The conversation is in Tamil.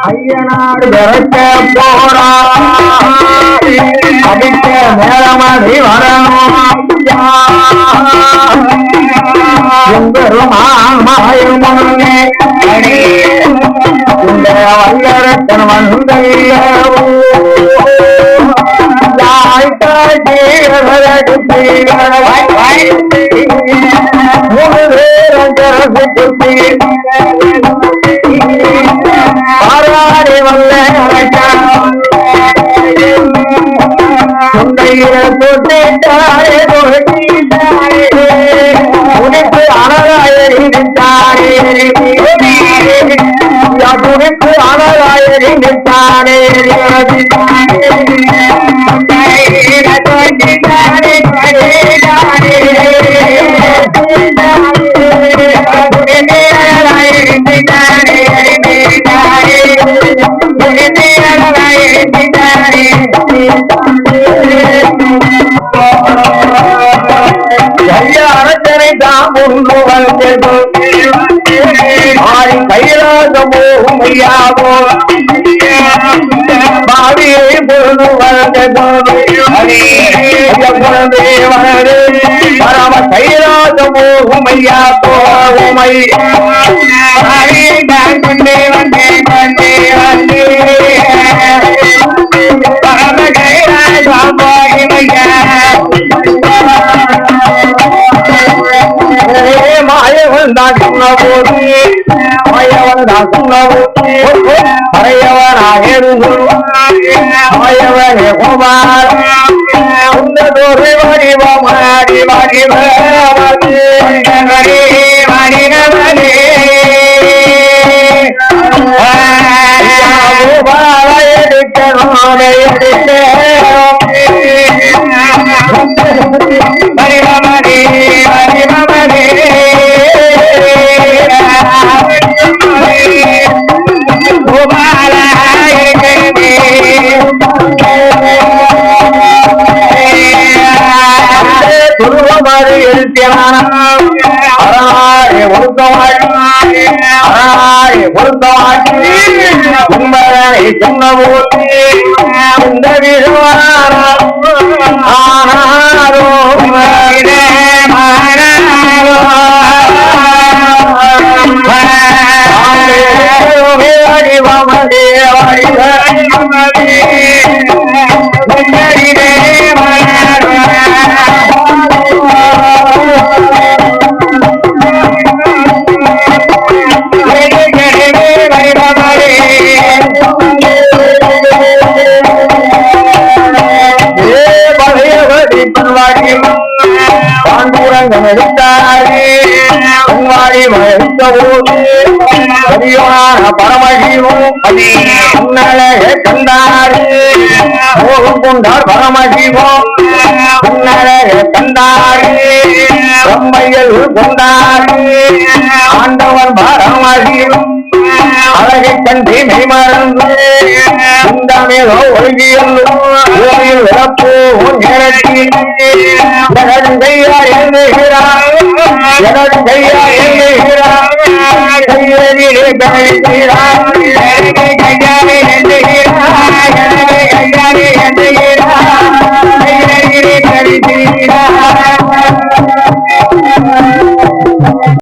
ஐயனாடு இறக்க போறா அடிக்க மேலமதி வரணும். எம்பெருமான் மாயமுன்னே இந்த வல்லரத்தன் வந்தையோ மூணு பேரஞ்சரசு போட்டாரே உனக்கு அனகாயரித்தாரே உனக்கு அனகாயரித்தாரே அரசனை தாம் ஒன்று வந்தது ஆடி கைலாசமோ ஐயாவோ பாவியை பொருள் வந்தது குழந்தை வளரு பரம கைலாசமோ ஐயா மாயவன் தான் சொன்ன போது மறையவனாக மாயவனே குமார் உந்ததொரு மறியல் எழுத்தியானே. ஒருத்தமாட்டி அரணாயே ஒருத்தமாட்டி உண்மையை சொன்ன போது இந்த பாண்டூரங்கம் எடுத்தாரே பொன்வாடி போது பெரியோனான பரமசிவம் உன்னழகை கண்டாரே மோகம் கொண்டார் பரமசிவம் உன்னழகை பிரம்மையல் ஆண்டவன் அழகை கண்டு மெய்மறந்து ஒழுகியல் பூமியில் விளப்போ எனது கையா எண்ணுகிறார் எனது கையா எண்ணுகிறார்